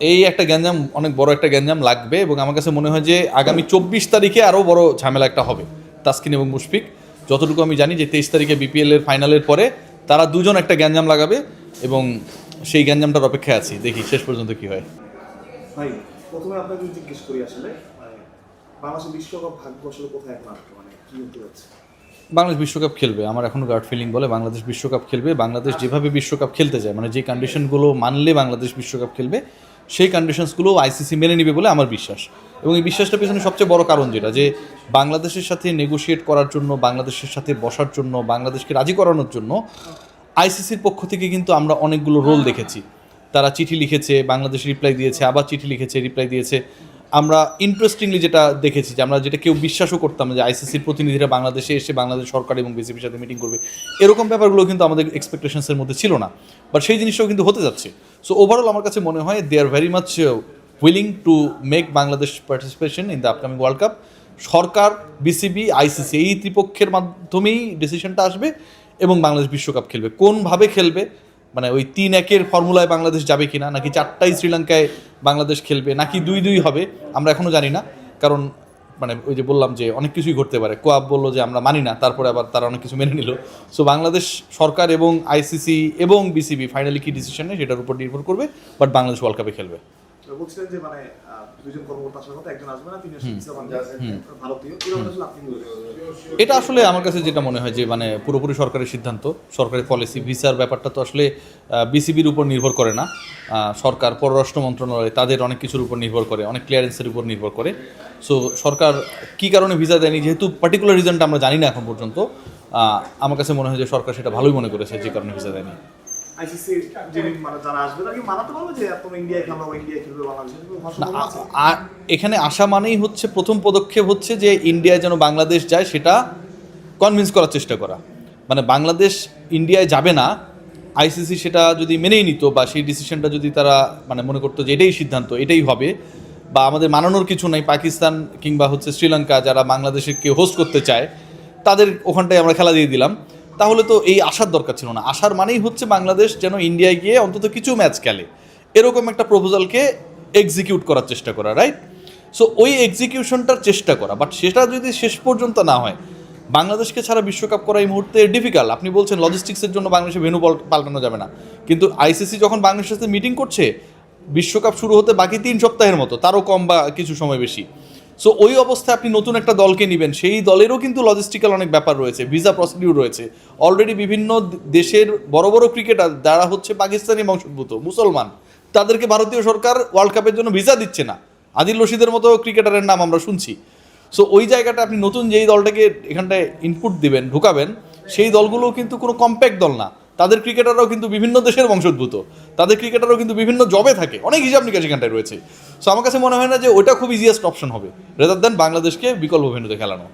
এই একটা গ্যাঞ্জাম অনেক বড় একটা গ্যাঞ্জাম লাগবে এবং আমার কাছে মনে হয় যে আগামী চব্বিশ তারিখে আরও বড় ঝামেলা একটা হবে তাসকিন এবং মুশফিক। যতটুকু আমি জানি যে তেইশ তারিখে বিপিএল এর ফাইনালের পরে তারা দুজন একটা গ্যাঞ্জাম লাগাবে এবং সেই গ্যাঞ্জামটার অপেক্ষায় আছি। দেখি শেষ পর্যন্ত কি হয়। ভাই প্রথমে আপনাকে জিজ্ঞেস করি আসলে মানে বাংলাদেশের বিশ্বকাপ ভাগ্য আসলে কোথায় আটকে মানে কি হতে যাচ্ছে? বাংলাদেশ বিশ্বকাপ খেলবে আমার এখনও গার্ড ফিলিং বলে বাংলাদেশ বিশ্বকাপ খেলবে। বাংলাদেশ যেভাবে বিশ্বকাপ খেলতে যায় মানে যে কন্ডিশনগুলো মানলে বাংলাদেশ বিশ্বকাপ খেলবে সেই কন্ডিশনসগুলো আইসিসি মেনে নেবে বলে আমার বিশ্বাস। এবং এই বিশ্বাসটা পেছনে সবচেয়ে বড় কারণ যেটা, যে বাংলাদেশের সাথে নেগোসিয়েট করার জন্য, বাংলাদেশের সাথে বসার জন্য, বাংলাদেশকে রাজি করানোর জন্য আইসিসির পক্ষ থেকে কিন্তু আমরা অনেকগুলো রোল দেখেছি। তারা চিঠি লিখেছে, বাংলাদেশ রিপ্লাই দিয়েছে, আবার চিঠি লিখেছে রিপ্লাই দিয়েছে। আমরা ইন্টারেস্টিংলি যেটা দেখেছি যে আমরা যেটা কেউ বিশ্বাসও করতাম যে আইসিসির প্রতিনিধিরা বাংলাদেশে এসে বাংলাদেশ সরকার এবং বিসিবির সাথে মিটিং করবে। এরকম ব্যাপারগুলো কিন্তু আমাদের এক্সপেকটেশনসের মধ্যে ছিল না। বাট সেই জিনিসটাও কিন্তু হতে যাচ্ছে। সো ওভারঅল আমার কাছে মনে হয় they are very much willing to make Bangladesh participation in the upcoming world cup Sarkar BCB ICC এই ত্রিপক্ষের মাধ্যমেই ডিসিশনটা আসবে এবং বাংলাদেশ বিশ্বকাপ খেলবে। কোনভাবে খেলবে মানে ওই তিন একের ফর্মুলায় বাংলাদেশ যাবে কিনা, নাকি চারটাই শ্রীলঙ্কায় বাংলাদেশ খেলবে, নাকি দুই দুই হবে, আমরা এখনও জানি না। কারণ মানে ওই যে বললাম যে অনেক কিছুই ঘটতে পারে। কোয়াব বলল যে আমরা মানি না, তারপরে আবার তারা অনেক কিছু মেনে নিল। সো বাংলাদেশ সরকার এবং আইসিসি এবং বিসিবি ফাইনালি কি ডিসিশন সেটার উপর নির্ভর করবে বাট বাংলাদেশ ওয়ার্ল্ড কাপে খেলবে। তো বলছিলেন যে মানে আহ, দুইজন কর্মকর্তা আসার কথা একজন আসবে না তিনি ভারতীয়? এটা আসলে আমার কাছে যেটা মনে হয় যে মানে পুরোপুরি সরকারের সিদ্ধান্ত সরকারি পলিসি ভিসার ব্যাপারটা তো আসলে বিসিবির উপর নির্ভর করে না। সরকার পররাষ্ট্র মন্ত্রণালয় তাদের অনেক কিছুর উপর নির্ভর করে অনেক ক্লিয়ারেন্সের উপর নির্ভর করে। সো সরকার কি কারণে ভিসা দেয়নি যেহেতু পার্টিকুলার রিজনটা আমরা জানি না এখন পর্যন্ত আমার কাছে মনে হয় যে সরকার সেটা ভালোই মনে করেছে যে কারণে ভিসা দেয়নি। আইসিসি যিনি মানে যারা আসবে তাকে মানাতে পারবে যে তোমরা ইন্ডিয়ায় খেলো ইন্ডিয়া খেলবে বাংলাদেশে খেলবে না, সম্ভাবনা আ- আছে? আ- এখানে আসা মানেই হচ্ছে প্রথম পদক্ষেপ হচ্ছে যে ইন্ডিয়ায় যেন বাংলাদেশ যায় সেটা কনভিন্স করার চেষ্টা করা মানে বাংলাদেশ ইন্ডিয়ায় যাবে না আইসিসি সেটা যদি মেনেই নিত বা সেই ডিসিশনটা যদি তারা মানে মনে করতো যে এটাই সিদ্ধান্ত এটাই হবে বা আমাদের মানানোর কিছু নাই পাকিস্তান কিংবা হচ্ছে শ্রীলঙ্কা যারা বাংলাদেশকে হোস্ট করতে চায় তাদের ওখানটায় আমরা খেলা দিয়ে দিলাম তাহলে তো এই আসার দরকার ছিল না। আসার মানেই হচ্ছে বাংলাদেশ যেন ইন্ডিয়ায় গিয়ে অন্তত কিছু ম্যাচ খেলে। এরকম একটা প্রপোজালকে এক্সিকিউট করার চেষ্টা করা রাইট সো ওই এক্সিকিউশনটার চেষ্টা করা। বাট সেটা যদি শেষ পর্যন্ত না হয়, বাংলাদেশকে ছাড়া বিশ্বকাপ করা এই মুহূর্তে ডিফিকাল্ট আপনি বলছেন লজিস্টিক্সের জন্য বাংলাদেশে ভেনু পাল- পাল্টানো যাবে না। কিন্তু আইসিসি যখন বাংলাদেশের সাথে মিটিং করছে, বিশ্বকাপ শুরু হতে বাকি তিন সপ্তাহের মতো, তারও কম বা কিছু সময় বেশি। সো ওই অবস্থায় আপনি নতুন একটা দলকে নেবেন। সেই দলেরও কিন্তু লজিস্টিক্যাল অনেক ব্যাপার রয়েছে ভিসা প্রসিডিউর রয়েছে। অলরেডি বিভিন্ন দেশের বড় বড় ক্রিকেটার যারা হচ্ছে পাকিস্তানি বংশোদ্ভূত, মুসলমান, তাদেরকে ভারতীয় সরকার ওয়ার্ল্ড কাপের জন্য ভিসা দিচ্ছে না। আদিল রশিদের মতো ক্রিকেটারের নাম আমরা শুনছি। সো ওই জায়গাটা আপনি নতুন যেই দলটাকে এখানটায় ইনপুট দিবেন, ঢুকাবেন, সেই দলগুলো কিন্তু কোনো কম্প্যাক্ট দল না। তাদের ক্রিকেটাররাও কিন্তু বিভিন্ন দেশের বংশোদ্ভূত। তাদের ক্রিকেটারও কিন্তু বিভিন্ন জবে থাকে। অনেক হিসাব নিকাশ এখানটায় রয়েছে। সো আমার কাছে মনে হয় না যে ওটা খুব ইজিয়েস্ট অপশন হবে। রেদার দেন বাংলাদেশকে বিকল্প ভেন্যুতে খেলানো।